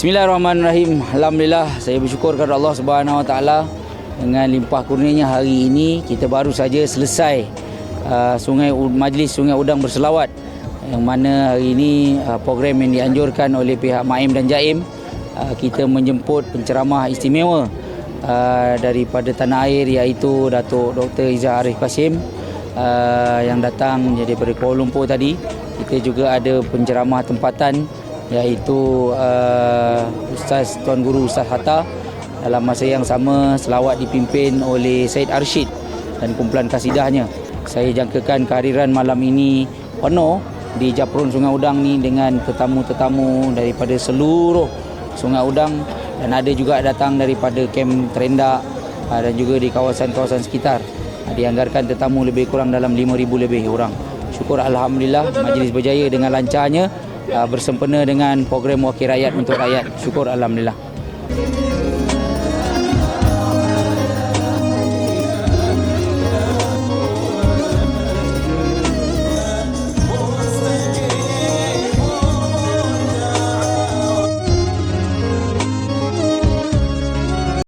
Bismillahirrahmanirrahim. Alhamdulillah saya bersyukur kepada Allah Subhanahu Wa Taala dengan limpah kurnianya hari ini kita baru saja selesai uh, sungai majlis Sungai Udang berselawat yang mana hari ini uh, program yang dianjurkan oleh pihak Maim dan Jaim uh, kita menjemput penceramah istimewa uh, daripada tanah air iaitu Datuk Dr. Izzah Arif Kasim uh, yang datang daripada Kuala Lumpur tadi. Kita juga ada penceramah tempatan iaitu uh, Ustaz Tuan Guru Ustaz Hatta dalam masa yang sama selawat dipimpin oleh Said Arshid dan kumpulan kasidahnya. Saya jangkakan kehadiran malam ini penuh di Japrun Sungai Udang ni dengan tetamu-tetamu daripada seluruh Sungai Udang dan ada juga datang daripada kem Terendak uh, dan juga di kawasan-kawasan sekitar. Uh, dianggarkan tetamu lebih kurang dalam 5000 lebih orang. Syukur alhamdulillah majlis berjaya dengan lancarnya bersempena dengan program wakil rakyat untuk rakyat. Syukur alhamdulillah.